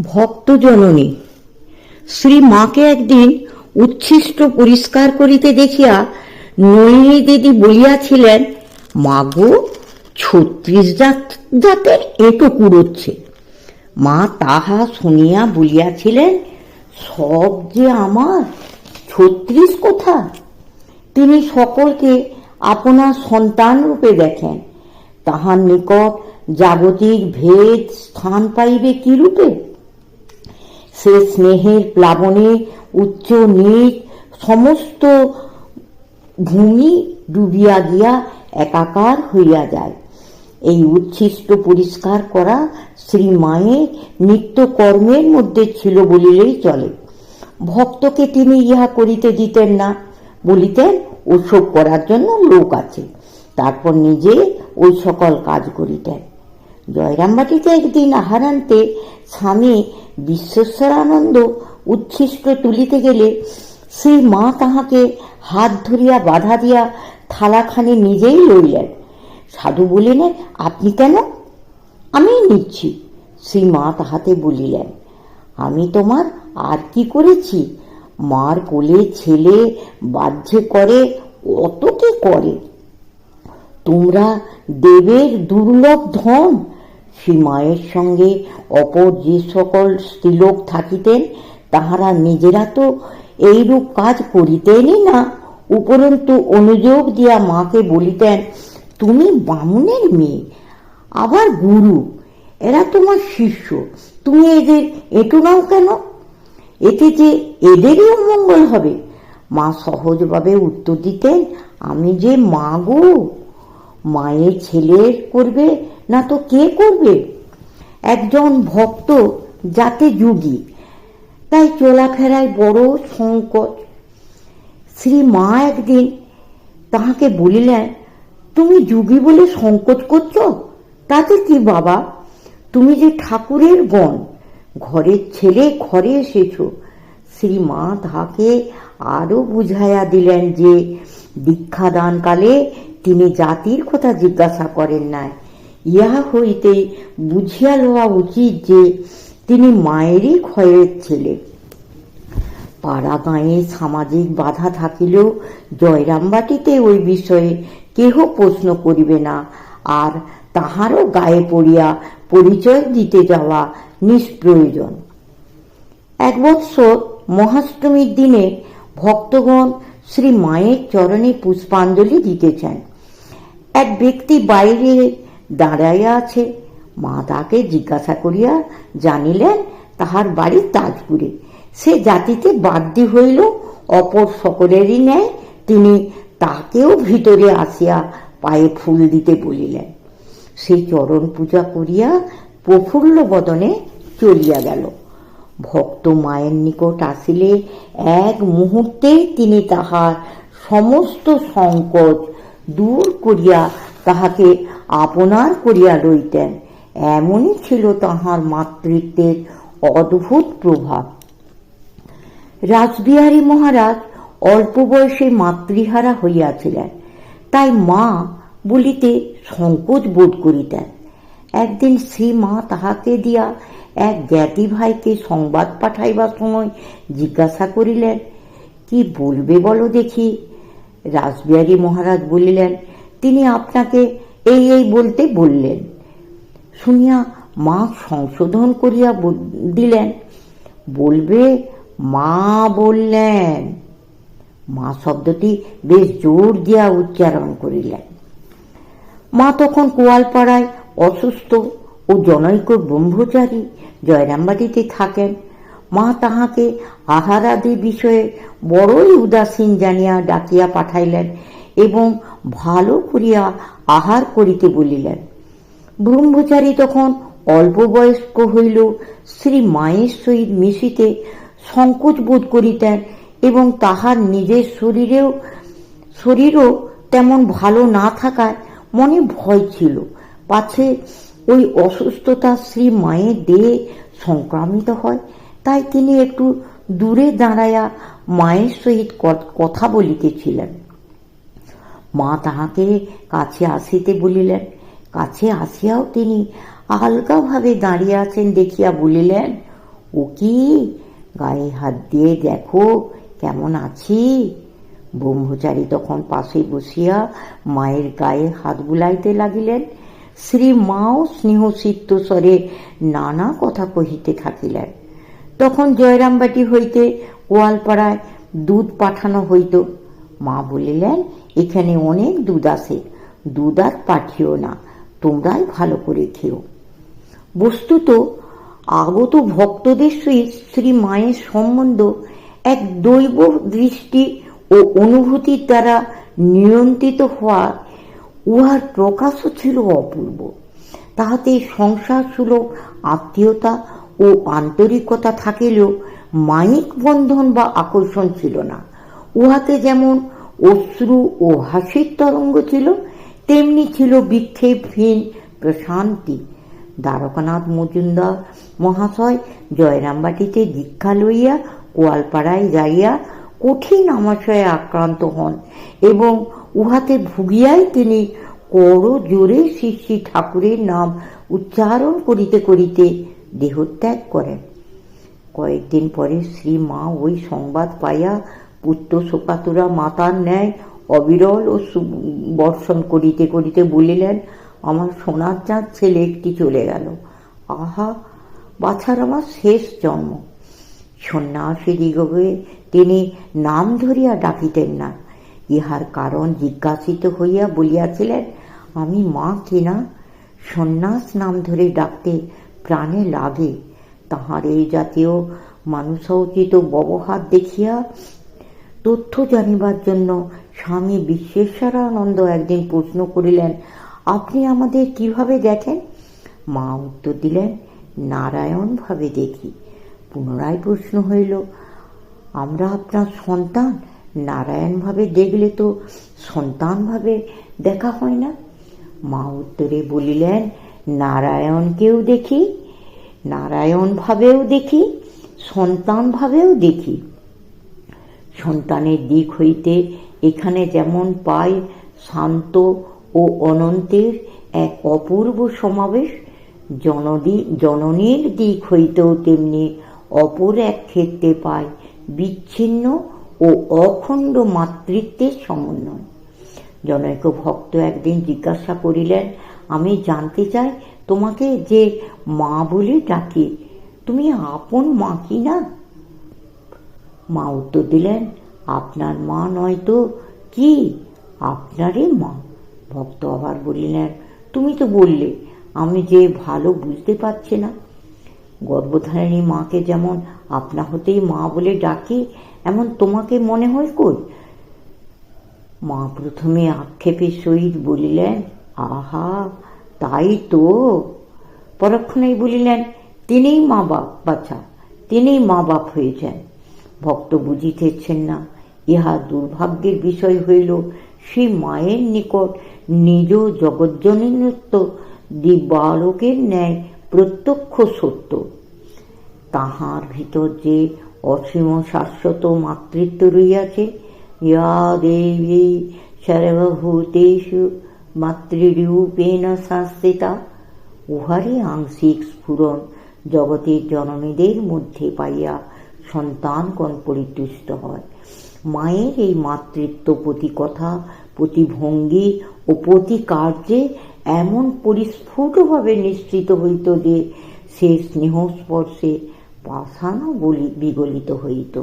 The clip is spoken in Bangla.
ভক্ত জননী শ্রী মাকে একদিন উচ্ছিষ্ট পরিষ্কার করিতে দেখিয়া নলিনী দিদি বলিয়াছিলেন মাগো ছত্রিশ জাত, জাতের এটো কুড়োচ্ছে। মা তাহা শুনিয়া বলিয়াছিলেন, সব যে আমার, ছত্রিশ কোথা? তিনি সকলকে আপনার সন্তান রূপে দেখেন। তাহার নিকট জাগতিক ভেদ স্থান পাইবে কি রূপে? সে স্নেহের প্লাবনে, উচ্চ নিচ, সমস্ত ভূমি ডুবিয়া গিয়া একাকার হইয়া যায়। এই উচ্ছিষ্ট পরিষ্কার করা শ্রী মায়ের নিত্য কর্মের মধ্যে ছিল বলিলেই চলে। ভক্তকে তিনি ইহা করিতে দিতেন না, বলিতেন ওসব করার জন্য লোক আছে। তারপর নিজে ওই সকল কাজ করিতেন। জয়রামবাটিতে একদিন আহারান্তে স্বামী বিশ্বেশ্বরানন্দ উচ্ছিষ্ট তুলিতে গেলে সেই মা তাহাকে হাত ধরিয়া বাধা দিয়া থালাখানি নিজেই লইলেন। সাধু বলিলেন, আপনি কেন? আমি নিচ্ছি। সেই মা তাহাতে বলিলেন, আমি তোমার আর কি করেছি? মার কোলে ছেলে বাহ্যে করে অত কি করে? তোমরা দেবের দুর্লভ ধন শ্রী মায়ের সঙ্গে অপর যে সকল স্ত্রীলোক থাকিতেন, তাহারা নিজেরা তো এইরূপ কাজ করিতেনই না। উপরন্তু অনুযোগ দিয়া মাকে বলিতেন, তুমি বামুনের মেয়ে, আবার গুরু, এরা তোমার শিষ্য, তুমি এদের এটু নাও কেন? এতে যে এদেরই মঙ্গল হবে। মা সহজভাবে উত্তর দিতেন, আমি যে মা গো, মায়ের ছেলের করবে না তো কে করবে? একজন ভক্ত যাতে যুগী। তাই চলাফেরায় বড় সংকট শ্রী মা একদিন তাহাকে বলিলেন, তুমি যুগী বলে সংকোচ করছ? তাতে কি বাবা? তুমি যে ঠাকুরের গণ, ঘরের ছেলে ঘরে এসেছ। শ্রী মা তাহাকে আরও বুঝাইয়া দিলেন যে, দীক্ষাদানকালে তিনি জাতির কথা জিজ্ঞাসা করেন নাই। ইহা হইতে বুঝিয়া লওয়া উচিত যে তিনি মায়েরই ক্ষয়ের ছেলে। পাড়া গাঁয়ে সামাজিক বাধা থাকিলেও জয়রামবাটিতে ওই বিষয়ে কেহ প্রশ্ন করিবে না, আর তাহারও গায়ে পড়িয়া পরিচয় দিতে যাওয়া নিষ্প্রয়োজন। এক বৎসর মহাষ্টমীর দিনে ভক্তগণ শ্রী মায়ের চরণে পুষ্পাঞ্জলি দিতেছেন। এক ব্যক্তি বাইরে দাঁড়াইয়া আছে। মা তাকে জিজ্ঞাসা করিয়া জানিলেন, তাহার বাড়ি তাজপুরে। সে জাতিতে বাদ্যি হইল, অপর সকলেরই ন্যায় তিনি তাকেও ভিতরে আসিয়া পায়ে ফুল দিতে বলিলেন। সেই চরণ পূজা করিয়া প্রফুল্ল বদনে চলিয়া গেল। ভক্ত মায়ের নিকট আসিলে এক মুহূর্তেই তিনি তাহার সমস্ত সংকট দূর করিয়া তাহাকে আপনার করিয়া লইতেন। এমনই ছিল তাহার মাতৃত্বের অদ্ভুত প্রভাব। রাসবিহারী মহারাজ অল্প বয়সে মাতৃহারা হইয়াছিলেন। তাই মা বলিতে সংকোচ বোধ করিতেন। একদিন শ্রী মা তাহাকে দিয়া এক জ্ঞাতি ভাইকে সংবাদ পাঠাইবার সময় জিজ্ঞাসা করিলেন, কি বলবে বলো দেখি? রাসবিহারী মহারাজ বলিলেন, তিনি আপনাকে এই এই বলতে বললেন। শুনিয়া মা সংশোধন করিয়া দিলেন, বলবে, মা বললেন। মা শব্দটি বেশ জোর দিয়া উচ্চারণ করিলেন। মা তখন কোয়ালপাড়ায় অসুস্থ ও জনৈক ব্রহ্মচারী জয়রামবাটিতে থাকেন। মা তাহাকে আহারাদি বিষয়ে বড়ই উদাসীন জানিয়া ডাকিয়া পাঠাইলেন। এবং ভালো করিয়া আহার করিতে বলিলেন। ব্রহ্মচারী তখন অল্প বয়স্ক হইল শ্রী মায়ের সহিত মিশিতে সংকোচ বোধ করিতেন এবং তাহার নিজের শরীরেও, শরীরও তেমন ভালো না থাকায় মনে ভয় ছিল। পাছে ওই অসুস্থতা শ্রী মায়ের দেহে সংক্রামিত হয়, তাই তিনি একটু দূরে দাঁড়াইয়া মায়ের সহিত কথা বলিতেছিলেন। মা তাহাকে কাছে আসিতে বলিলেন, কাছে আসিয়াও তিনি আলগাভাবে দাঁড়িয়ে আছেন দেখিয়া বলিলেন, ও কি? গায়ে হাত দিয়ে দেখো কেমন আছি? ব্রহ্মচারী তখন পাশে বসিয়া মায়ের গায়ে হাত বুলাইতে লাগিলেন। শ্রী মাও স্নেহসিক্ত স্বরে নানা কথা কহিতে থাকিলেন। তখন জয়রামবাটি হইতে গোয়ালপাড়ায় দুধ পাঠানো হইত। মা বলিলেন এখানে অনেক দুধ আছে। দুধ আর পাঠিও না। তোমরাই ভালো করে খেও। বস্তুত আগত ভক্তদের সহিত শ্রী মায়ের সম্বন্ধ এক দৈব দৃষ্টি ও অনুভূতির দ্বারা নিয়ন্ত্রিত হওয়া উহার প্রকাশও ছিল অপূর্ব। তাহাতে সংসার সুলভ, আত্মীয়তা ও আন্তরিকতা থাকিলেও মায়িক বন্ধন বা আকর্ষণ ছিল না। উহাতে যেমন অশ্রু ও হাসির তরঙ্গ ছিল, তেমনি ছিল বিক্ষেপহীন প্রশান্তি। দ্বারকানাথ মজুমদার মহাশয় জয়রামবাটিতে দীক্ষা লইয়া গোয়ালপাড়ায় যাইয়া কঠিন আমাশয়ে আক্রান্ত হন এবং উহাতে ভুগিয়াই তিনি করো জোরে শ্রী শ্রী ঠাকুরের নাম উচ্চারণ করিতে করিতে দেহত্যাগ করেন। কয়েকদিন পরে শ্রী মা ওই সংবাদ পাইয়া পুত্র শোকাতুরা মাতার ন্যায় অবিরল ও বর্ষণ করিতে করিতে বলিলেন, আমার সোনার চাঁদ ছেলে একটি চলে গেল। আহা, বাছার আমার শেষ জন্ম। সন্ন্যাসী দিগকে তিনি নাম ধরিয়া ডাকিতেন না। ইহার কারণ জিজ্ঞাসিত হইয়া বলিয়াছিলেন, আমি মা কিনা সন্ন্যাস নাম ধরে ডাকতে প্রাণে লাগে। তাহার এই জাতীয় মানুষোচিত ব্যবহার দেখিয়া তথ্য জানিবার জন্য স্বামী বিশ্বেশ্বরানন্দ একদিন প্রশ্ন করিলেন, আপনি আমাদের কীভাবে দেখেন? মা উত্তর দিলেন নারায়ণ ভাবে দেখি। পুনরায় প্রশ্ন হইল, আমরা আপনার সন্তান? নারায়ণ ভাবে দেখলে তো সন্তান ভাবে দেখা হয় না? মা উত্তরে বলিলেন নারায়ণকেও দেখি? নারায়ণ ভাবেও দেখি সন্তান ভাবেও দেখি। সন্তানের দিক হইতে এখানে যেমন পাই শান্ত ও অনন্তের এক অপূর্ব সমাবেশ, জনদী, জননীর দিক হইতেও তেমনি অপর এক ক্ষেত্রে পায় বিচ্ছিন্ন ও অখণ্ড মাতৃত্বের সমন্বয়। জনৈক ভক্ত একদিন জিজ্ঞাসা করিলেন, আমি জানতে চাই তোমাকে যে মা বলে ডাকে, তুমি আপন মা কি না? মা উত্তর দিলেন, আপনার মা নয় তো? কি? আপনারই মা? ভক্ত আবার বলিলেন, তুমি তো বললে, আমি যে ভালো বুঝতে পারছি না। গর্ভধারিণী মাকে যেমন আপনা হতেই মা বলে ডাকি, এমন তোমাকে মনে হয় কই? মা প্রথমে আক্ষেপের সহিত বলিলেন, আহা, তাই তো। পরক্ষণেই বলিলেন, তিনিই মা বাপ বাচ্চা তিনিই মা বাপ হয়েছেন। ভক্ত বুঝিতেছেন না। ইহা দুর্ভাগ্যের বিষয় হইল সেই মায়ের নিকট নিজ জগজ্জননীত্ব দিব্যালোকের ন্যায় প্রত্যক্ষ সত্য। তাহার ভিতর যে অসীম শাশ্বত মাতৃত্ব রইয়াছে ইয়া দেবী সর্বভূতেষু মাতৃরূপেণ সংস্থিতা উহারই আংশিক স্ফুরণ জগতের জননীদের মধ্যে পাইয়া সন্তানগণ পরিতুষ্ট হয়? মায়ের এই মাতৃত্ব প্রতি কথা প্রতি ভঙ্গি ও প্রতি কার্যে এমন পরিস্ফুটভাবে নিশ্চিত হইত যে সে স্নেহস্পর্শে পাষাণও বিগলিত হইত।